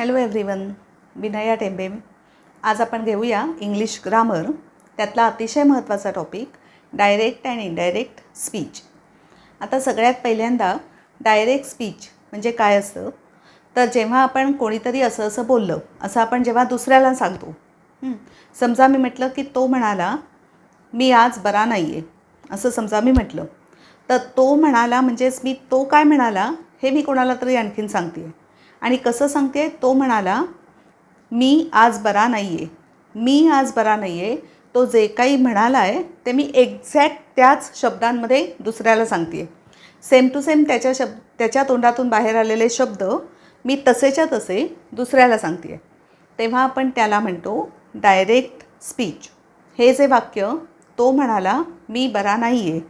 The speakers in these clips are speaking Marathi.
Hello everyone Vinaya Tembe. आज आपण घेऊया इंग्लिश ग्रामर त्यातला अतिशय महत्त्वाचा topic direct and indirect speech आता सगळ्यात पहिल्यांदा डायरेक्ट स्पीच म्हणजे काय असतं? तर जेव्हा आपण कोणीतरी असं असं बोललं असं आपण जेव्हा दुसऱ्याला सांगतो समजा मी म्हटलं की तो म्हणाला मी आज बरा नाही आहे असं समजा मी म्हटलं. तर तो म्हणाला म्हणजेच मी तो काय म्हणाला हे मी कोणाला तरी आणखीन सांगते आणि कसं सांगते तो म्हणाला मी आज बरा नाही आहे मी आज बरा नाही आहे तो जे काही म्हणाला आहे ते मी एक्झॅक्ट त्याच शब्दांमध्ये दुसऱ्याला सांगते सेम टू सेम त्याच्या शब्द त्याच्या तोंडातून बाहेर आलेले शब्द मी तसेच्या तसे दुसऱ्याला सांगते तेव्हा आपण त्याला म्हणतो डायरेक्ट स्पीच हे जे वाक्य तो म्हणाला मी बरा नाही आहे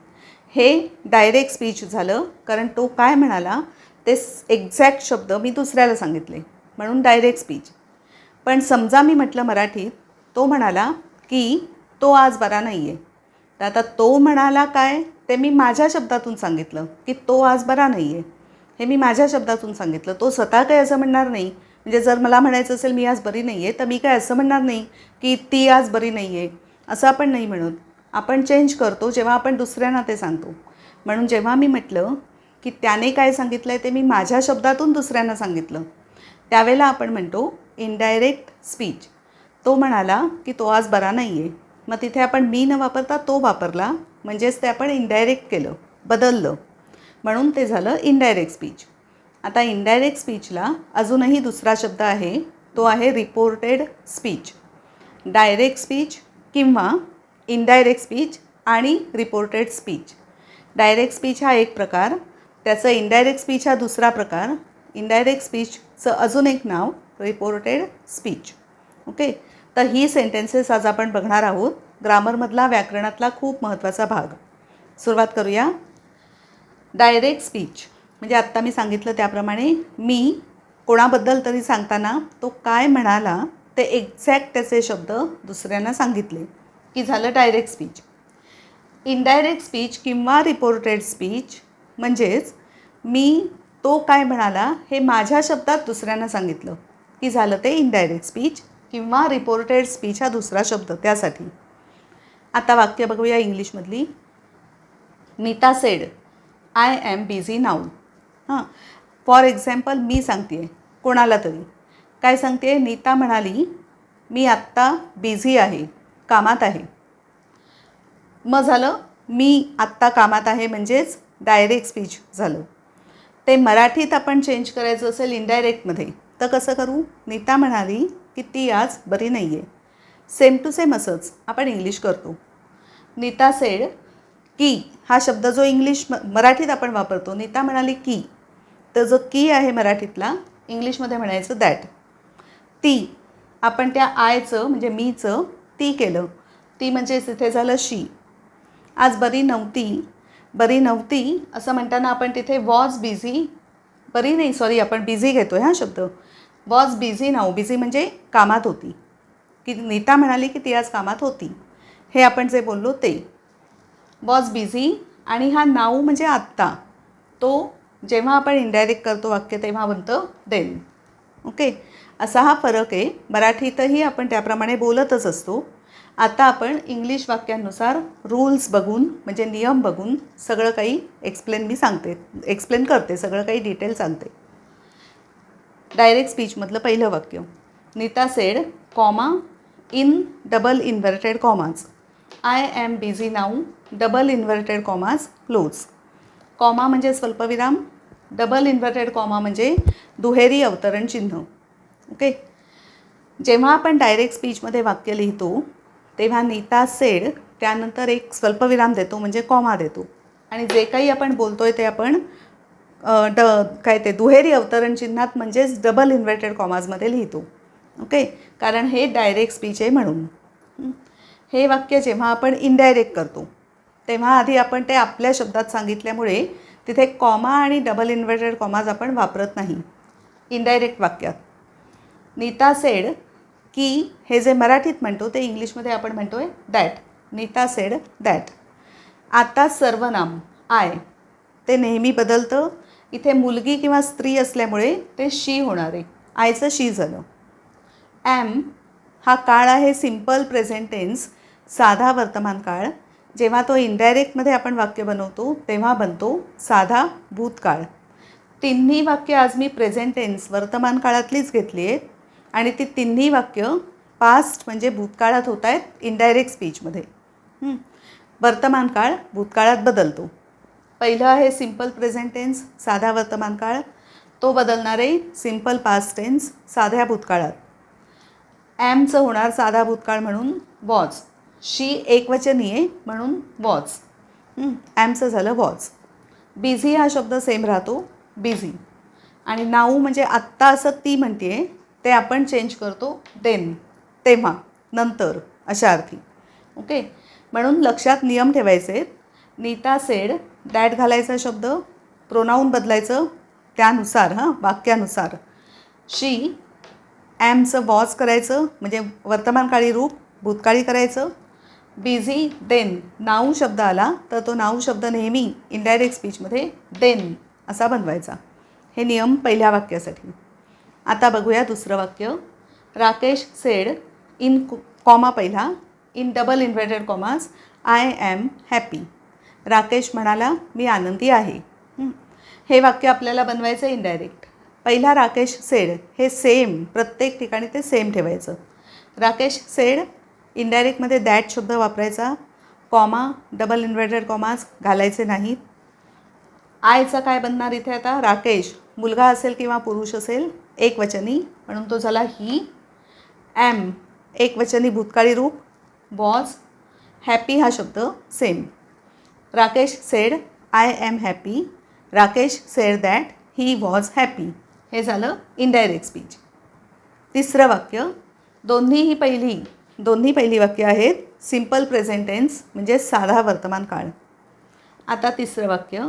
हे डायरेक्ट स्पीच झालं कारण तो काय म्हणाला ते एक्झॅक्ट शब्द मी दुसऱ्याला सांगितले म्हणून डायरेक्ट स्पीच पण समजा मी म्हटलं मराठीत तो म्हणाला की तो आज बरा नाही आहे तर आता तो म्हणाला काय? ते मी माझ्या शब्दातून सांगितलं की तो आज बरा नाही आहे हे मी माझ्या शब्दातून सांगितलं. तो स्वतः काय असं म्हणणार नाही? म्हणजे जर मला म्हणायचं असेल मी आज बरी नाही आहे तर मी काय असं म्हणणार नाही की ती आज बरी नाही आहे असं आपण नाही म्हणत. आपण चेंज करतो जेव्हा आपण दुसऱ्यांना ते सांगतो. म्हणून जेव्हा मी म्हटलं की त्याने काय सांगितलं आहे ते मी माझ्या शब्दातून दुसऱ्यांना सांगितलं. त्यावेळेला आपण म्हणतो इनडायरेक्ट स्पीच तो म्हणाला की तो आज बरा नाही आहे मग तिथे आपण मी न वापरता तो वापरला म्हणजेच ते आपण इनडायरेक्ट केलं बदललं. म्हणून ते झालं इनडायरेक्ट स्पीच आता इनडायरेक्ट स्पीचला अजूनही दुसरा शब्द आहे तो आहे रिपोर्टेड स्पीच डायरेक्ट स्पीच किंवा इनडायरेक्ट स्पीच आणि रिपोर्टेड स्पीच डायरेक्ट स्पीच हा एक प्रकार त्याचं इनडायरेक्ट स्पीच हा दुसरा प्रकार. इनडायरेक्ट स्पीचचं अजून एक नाव रिपोर्टेड स्पीच ओके तर ही सेंटेन्सेस आज आपण बघणार आहोत. ग्रामरमधला व्याकरणातला खूप महत्त्वाचा भाग. सुरुवात करूया. डायरेक्ट स्पीच म्हणजे आत्ता मी सांगितलं त्याप्रमाणे मी कोणाबद्दल तरी सांगताना तो काय म्हणाला ते एक्झॅक्ट त्याचे शब्द दुसऱ्यांना सांगितले. की झालं डायरेक्ट स्पीच इनडायरेक्ट स्पीच किंवा रिपोर्टेड स्पीच म्हणजेच मी तो काय म्हणाला हे माझ्या शब्दात दुसऱ्यांना सांगितलं. की झालं ते इनडायरेक्ट स्पीच किंवा रिपोर्टेड स्पीच हा दुसरा शब्द त्यासाठी. आता वाक्य बघूया इंग्लिशमधली. Nita said I am busy now हां. फॉर एक्झाम्पल मी सांगते आहे कोणाला तरी. काय सांगते नीता म्हणाली मी आत्ता बिझी आहे कामात आहे. मग झालं मी आत्ता कामात आहे म्हणजेच डायरेक्ट स्पीच झालं. ते मराठीत आपण चेंज करायचं असेल इनडायरेक्टमध्ये तर कसं करू? नीता म्हणाली की ती आज बरी नाही आहे सेम टू सेम असंच आपण इंग्लिश करतो. नीता सेड की हा शब्द जो इंग्लिश म मराठीत आपण वापरतो नीता म्हणाली की तर जो की आहे मराठीतला इंग्लिशमध्ये म्हणायचं दॅट ती आपण त्या आयचं म्हणजे मीचं ती केलं. ती म्हणजे तिथे झालं शी आज बरी नव्हती बरी नव्हती असं म्हणताना आपण तिथे वॉज बिझी बरी नाही सॉरी आपण बिझी घेतो आहे हा शब्द. वॉज बिझी नाऊ बिझी म्हणजे कामात होती. की नीता म्हणाली की ती आज कामात होती. हे आपण जे बोललो ते. वॉज बिझी आणि हा नाऊ म्हणजे आत्ता. तो जेव्हा आपण इनडायरेक्ट करतो वाक्य तेव्हा म्हणतं देन ओके असा हा फरक आहे. मराठीतही आपण त्याप्रमाणे बोलतच असतो. आता आपण इंग्लिश वाक्यांनुसार रूल्स बघून म्हणजे नियम बघून सगळं काही एक्सप्लेन मी सांगते एक्सप्लेन करते सगळं काही डिटेल सांगते. डायरेक्ट स्पीचमधलं पहिलं वाक्य. Nita said comma in double inverted commas I am busy now double inverted commas close comma म्हणजे स्वल्पविराम डबल इन्व्हर्टेड कॉमा म्हणजे दुहेरी अवतरण चिन्ह. ओके जेव्हा आपण डायरेक्ट स्पीचमध्ये वाक्य लिहितो तेव्हा नीता सेड त्यानंतर एक स्वल्पविराम देतो म्हणजे कॉमा देतो. आणि जे काही आपण बोलतो आहे ते आपण ड काय ते दुहेरी अवतरण चिन्हात म्हणजेच डबल इन्व्हर्टेड कॉमाजमध्ये लिहितो. ओके? कारण हे डायरेक्ट स्पीच आहे म्हणून. हे? वाक्य जेव्हा आपण इनडायरेक्ट करतो तेव्हा आधी आपण ते आपल्या शब्दात सांगितल्यामुळे तिथे कॉमा आणि डबल इन्व्हर्टेड कॉमाज आपण वापरत नाही. इनडायरेक्ट वाक्यात. नीता सेड की हे जे मराठीत म्हणतो ते इंग्लिशमध्ये आपण म्हणतो आहे दॅट नीता सेड दॅट आता सर्वनाम आय ते नेहमी बदलतं. इथे मुलगी किंवा स्त्री असल्यामुळे ते शी होणार. आहे आयचं शी झालं. ॲम हा काळ आहे सिंपल प्रेझेंटेन्स साधा वर्तमान काळ. जेव्हा तो इनडायरेक्टमध्ये आपण वाक्य बनवतो तेव्हा बनतो साधा भूतकाळ. तिन्ही वाक्य आज मी प्रेझेंटेन्स वर्तमान काळातलीच घेतली आहेत आणि ती तिन्ही वाक्य पास्ट म्हणजे भूतकाळात होत आहेत इनडायरेक्ट स्पीचमध्ये वर्तमान काळ भूतकाळात बदलतो. पहिलं आहे सिंपल प्रेझेंट टेन्स साधा वर्तमान काळ. तो बदलणार आहे सिंपल पास्ट टेन्स साध्या भूतकाळात. ॲमचं होणार साधा भूतकाळ म्हणून वॉज शी एकवचनी आहे म्हणून वॉज ॲमचं झालं वॉज बिझी हा शब्द सेम राहतो बिझी आणि नाऊ म्हणजे आत्ता असं ती म्हणते आहे ते आपण चेंज करतो देन तेव्हा नंतर अशा अर्थी. ओके म्हणून लक्षात नियम ठेवायचे आहेत. नीता सेड दॅट घालायचा शब्द प्रोनाऊन बदलायचं त्यानुसार हां वाक्यानुसार. शी ॲमचं वॉज करायचं म्हणजे वर्तमानकाळी रूप भूतकाळी करायचं. बिझी देन नाऊ शब्द आला तर तो नाऊ शब्द नेहमी इनडायरेक्ट स्पीचमध्ये देन असा बनवायचा. हे नियम पहिल्या वाक्यासाठी. आता बघूया दुसरं वाक्य. राकेश सेड इन कॉमा पहिला in double inverted commas I am happy. Rakesh म्हणाला मी आनंदी आहे. हे. वाक्य आपल्याला बनवायचं इनडायरेक्ट पहिला राकेश सेड हे सेम प्रत्येक ठिकाणी ते सेम ठेवायचं. राकेश सेड इनडायरेक्टमध्ये दॅट शब्द वापरायचा. कॉमा डबल इन्व्हर्टेड कॉमाज घालायचे नाहीत. आयचा काय बनणार इथे आता? राकेश मुलगा असेल किंवा पुरुष असेल एकवचनी म्हणून तो झाला ही. ॲम एकवचनी भूतकाळी रूप. वॉज हॅपी हा शब्द same Rakesh said I am happy Rakesh said that he was happy हे झालं इनडायरेक्ट स्पीच तिसरं वाक्य दोन्हीही पहिली दोन्ही पहिली वाक्य आहेत सिंपल प्रेझेंट टेन्स म्हणजे साधा वर्तमान काळ. आता तिसरं वाक्य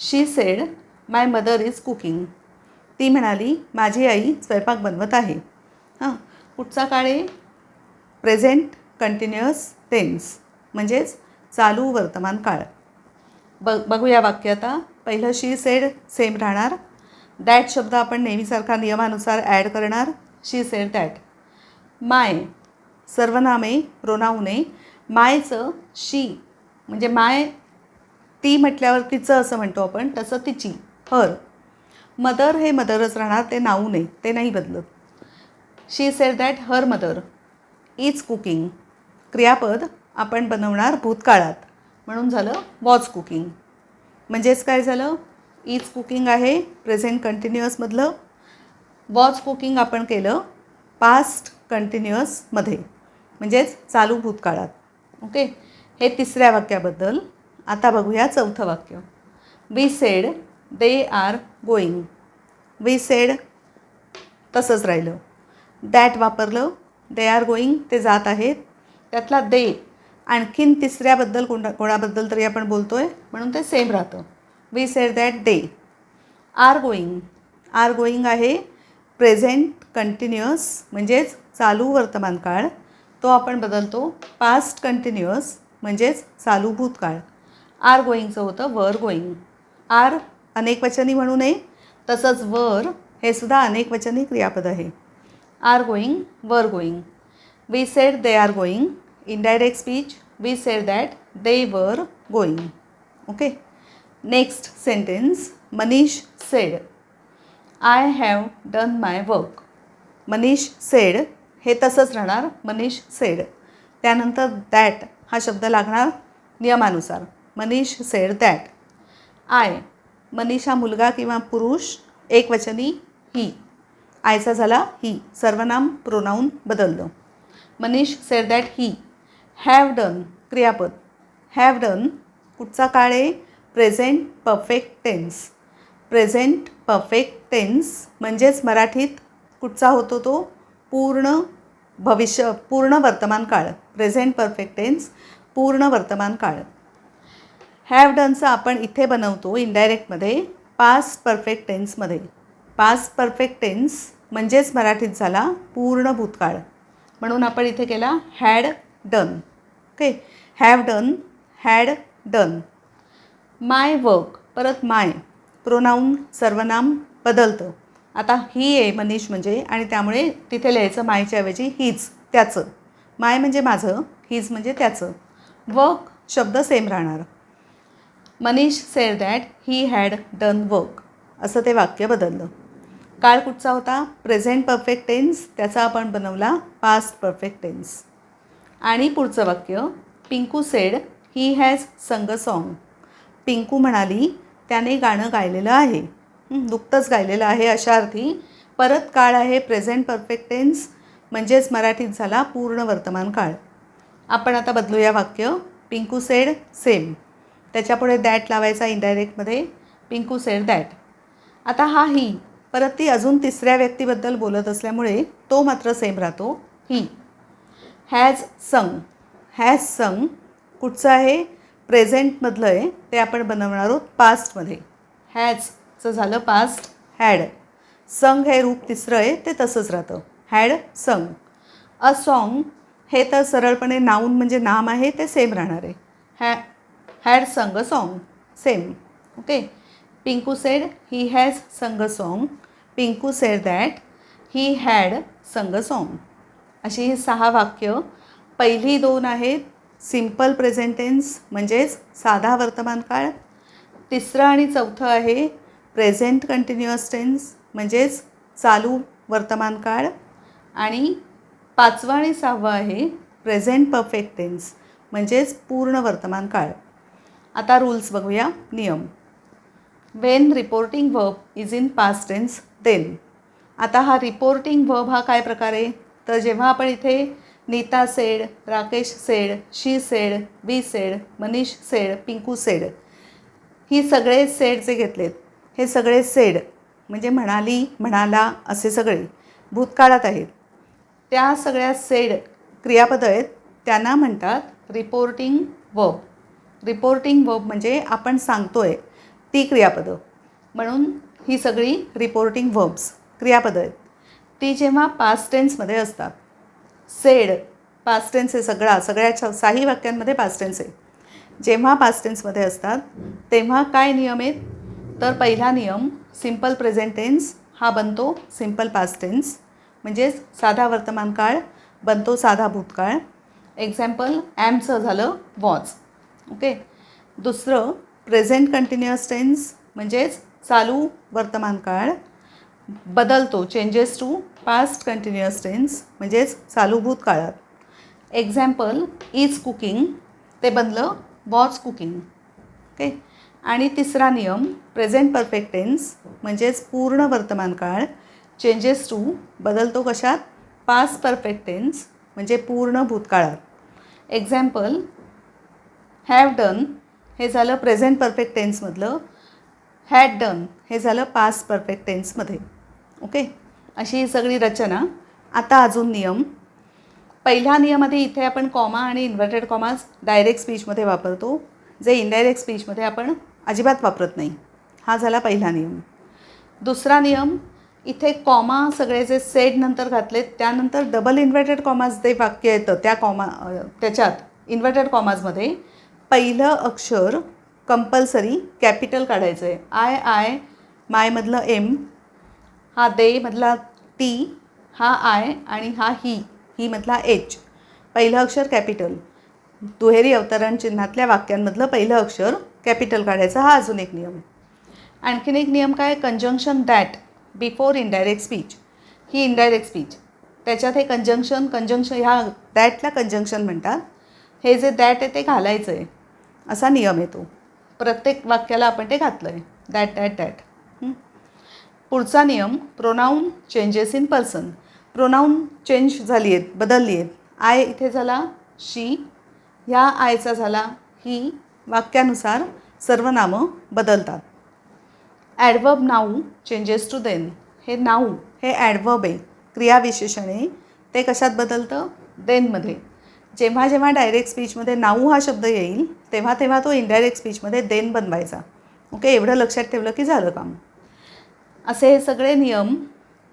she said my mother is cooking ती म्हणाली माझी आई स्वयंपाक बनवत आहे. हां कुठचा काळ आहे. प्रेझेंट कंटिन्युअस टेन्स म्हणजेच चालू वर्तमान काळ. ब बघूया वाक्य आता. पहिलं शी सेड सेम राहणार. दॅट शब्द आपण नेहमीसारखा नियमानुसार ॲड करणार. शी सेड दॅट माय सर्वनामे प्रोनाऊने मायचं शी म्हणजे माय ती म्हटल्यावर तिचं असं म्हणतो आपण तसं तिची हर मदर हे मदरच राहणार ते नाऊ नाही ते नाही बदलत. She said that her mother is cooking क्रियापद आपण बनवणार भूतकाळात. म्हणून झालं वॉज कुकिंग म्हणजेच काय झालं? इज कुकिंग आहे प्रेझेंट कंटिन्युअसमधलं वॉज कुकिंग आपण केलं पास्ट कंटिन्युअसमध्ये म्हणजेच चालू भूतकाळात. ओके? हे तिसऱ्या वाक्याबद्दल. आता बघूया चौथं वाक्य. We said they are going. We said तसंच राहिलं. दॅट वापरलं. दे आर गोईंग ते जात आहेत. त्यातला दे आणखीन तिसऱ्याबद्दल कोणा कोणाबद्दल तरी आपण बोलतो आहे म्हणून ते सेम राहतं. We said that they are going are going आहे प्रेझेंट कंटिन्युअस म्हणजेच चालू वर्तमान काळ. तो आपण बदलतो. पास्ट कंटिन्युअस म्हणजेच चालू भूतकाळ आर गोईंगचं होतं वर गोईंग आर अनेकवचनी म्हणू नये. तसंच वर हे सुद्धा अनेकवचनी क्रियापद आहे. Are going were going. We said they are going indirect speech we said that they were going okay next sentence Manish said I have done my work Manish said हे तसंच राहणार. मनीष सेड त्यानंतर दॅट हा शब्द लागणार नियमानुसार. मनीष सेड दॅट आय मनीषा मुलगा किंवा पुरुष एकवचनी ही. आयचा झाला ही. सर्वनाम प्रोनाऊन बदललं. Manish said that he have done क्रियापद. हॅव डन कुठचा काळ आहे? Present perfect tense present perfect tense म्हणजेच मराठीत कुठचा होतो तो? पूर्ण भविष्य पूर्ण वर्तमान काळ. प्रेझेंट परफेक्ट टेन्स पूर्ण वर्तमान काळ. हॅव डनचं आपण इथे बनवतो इनडायरेक्टमध्ये पास्ट परफेक्ट टेन्समध्ये पास्ट परफेक्ट टेन्स म्हणजेच मराठीत झाला पूर्ण भूतकाळ. म्हणून आपण इथे केला had done okay have done had done my work परत माय प्रोनाऊन सर्वनाम बदलतं. आता ही आहे मनीष म्हणजे आणि त्यामुळे तिथे लिहायचं मायच्या ऐवजी हीच त्याचं. माय म्हणजे माझं हीज म्हणजे त्याचं. वर्क शब्द सेम राहणार. Manish said that he had done work असं ते वाक्य बदललं. काळ कुठचा होता? प्रेझेंट परफेक्ट टेन्स त्याचा आपण बनवला पास्ट परफेक्ट टेन्स आणि पुढचं वाक्य Pinku said he has sung song Pinku म्हणाली त्याने गाणं गायलेलं आहे. नुकतंच गायलेलं आहे अशा अर्थी परत काळ आहे प्रेझेंट परफेक्ट टेन्स म्हणजेच मराठीत झाला पूर्ण वर्तमान काळ. आपण आता बदलूया वाक्य पिंकू सेड सेम त्याच्यापुढे दॅट लावायचा इनडायरेक्टमध्ये पिंकू सेड दॅट आता हा ही परत ती अजून तिसऱ्या व्यक्तीबद्दल बोलत असल्यामुळे तो मात्र सेम राहतो ही हॅज संग हॅज संग कुठचं आहे? प्रेझेंटमधलं आहे ते आपण बनवणार आहोत पास्टमध्ये हॅजचं झालं पास्ट हॅड संग हे रूप तिसरं आहे ते तसंच राहतं. हॅड संग अ सॉन्ग हे तर सरळपणे नाऊन म्हणजे नाम आहे ते सेम राहणार आहे. Ha had sung song same okay Pinku said he has sung song Pinku said that he had sung song अशी ही सहा वाक्य. पहिली दोन आहेत सिंपल प्रेझेंटेन्स म्हणजेच साधा वर्तमान काळ. तिसरं आणि चौथं आहे प्रेझेंट कंटिन्युअस टेन्स म्हणजेच चालू वर्तमान काळ. आणि पाचवं आणि सहावं आहे प्रेझेंट परफेक्ट टेन्स म्हणजेच पूर्ण वर्तमान काळ. आता रूल्स बघूया. नियम. When reporting verb is in past tense then आता हा रिपोर्टिंग वर्ब हा काय प्रकार? आहे तर जेव्हा आपण इथे Nita said Rakesh said she said we said Manish said Pinku said ही सगळे सेड जे घेतलेत हे सगळे सेड म्हणजे म्हणाली म्हणाला असे सगळे भूतकाळात आहेत. त्या सगळ्या सेड क्रियापद आहेत त्यांना म्हणतात रिपोर्टिंग वर्ब रिपोर्टिंग वर्ब म्हणजे आपण सांगतो आहे ती क्रियापदं. म्हणून ही सगळी रिपोर्टिंग वर्ब्स क्रियापदं आहेत. ती जेव्हा पास्ट टेन्समध्ये असतात. सेड पास्ट टेन्स आहे सगळा सगळ्या साही वाक्यांमध्ये पास्ट टेन्स आहे. जेव्हा पास्ट टेन्समध्ये असतात तेव्हा काय नियम आहेत? तर पहिला नियम सिंपल प्रेझेंट टेन्स हा बनतो सिंपल पास्ट टेन्स म्हणजेच साधा वर्तमान काळ बनतो साधा भूतकाळ. एक्झाम्पल ॲमचं झालं वॉज ओके? दुसरं प्रेझेंट कंटिन्युअस टेन्स म्हणजेच चालू वर्तमान काळ बदलतो changes to past continuous tense म्हणजेच चालू भूतकाळात एक्झाम्पल इज कुकिंग ते बनलं वॉज कुकिंग ओके? आणि तिसरा नियम प्रेझेंट परफेक्ट टेन्स म्हणजेच पूर्ण वर्तमान काळ चेंजेस टू बदलतो कशात? पास्ट परफेक्ट टेन्स म्हणजे पूर्ण भूतकाळात. एक्झाम्पल हॅव डन हे झालं प्रेझेंट परफेक्ट टेन्समधलं हॅड डन हे झालं पास्ट परफेक्ट टेन्समध्ये ओके अशी ही सगळी रचना. आता अजून नियम. पहिल्या नियमामध्ये इथे आपण कॉमा आणि इन्व्हर्टेड कॉमाज डायरेक्ट स्पीचमध्ये वापरतो. जे इनडायरेक्ट स्पीचमध्ये आपण अजिबात वापरत नाही. हा झाला पहिला नियम. दुसरा नियम इथे कॉमा सगळे जे सेड नंतर घातलेत त्यानंतर डबल इन्व्हर्टेड कॉमाज जे वाक्य येतं त्या कॉमा त्याच्यात इन्व्हर्टेड कॉमाजमध्ये पहिलं अक्षर कंपल्सरी कॅपिटल काढायचं आहे आय आय मायमधलं एम हा दे मधला टी हा आय आणि हा ही ही मधला एच पहिलं अक्षर कॅपिटल दुहेरी अवतरण चिन्हातल्या वाक्यांमधलं पहिलं अक्षर कॅपिटल काढायचं. हा अजून एक नियम. आणखीन एक नियम काय? Conjunction that before indirect speech he indirect speech त्याच्यात हे कंजंक्शन कंजंक्शन ह्या दॅटला कंजंक्शन म्हणतात. हे जे दॅट आहे ते घालायचं आहे असा नियम आहे तो. प्रत्येक वाक्याला आपण ते घातलं आहे दॅट दॅट दॅट पुढचा नियम pronoun changes in person pronoun change झाली आहेत बदलली आहेत. आय इथे झाला शी ह्या आयचा झाला ही वाक्यानुसार सर्व नामं बदलतात. Adverb now changes to then हे नाऊ हे ॲडवर्ब आहे. क्रियाविशेषण आहे ते कशात बदलतं? देनमध्ये जेव्हा जेव्हा डायरेक्ट स्पीचमध्ये नाऊ हा शब्द येईल तेव्हा तेव्हा तो इनडायरेक्ट स्पीचमध्ये देन बनवायचा. ओके एवढं लक्षात ठेवलं की झालं काम. असे हे सगळे नियम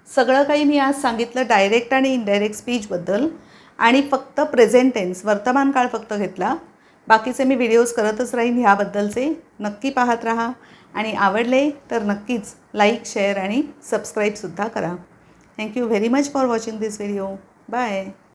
सगळं काही मी आज सांगितलं डायरेक्ट आणि इनडायरेक्ट स्पीचबद्दल आणि फक्त प्रेझेंट टेन्स वर्तमान काळ फक्त घेतला. बाकीचे मी व्हिडिओज करतच राहीन ह्याबद्दलचे. नक्की पाहत राहा. आणि आवडले तर नक्कीच लाईक शेअर आणि सबस्क्राईबसुद्धा करा. Thank you very much for watching this video bye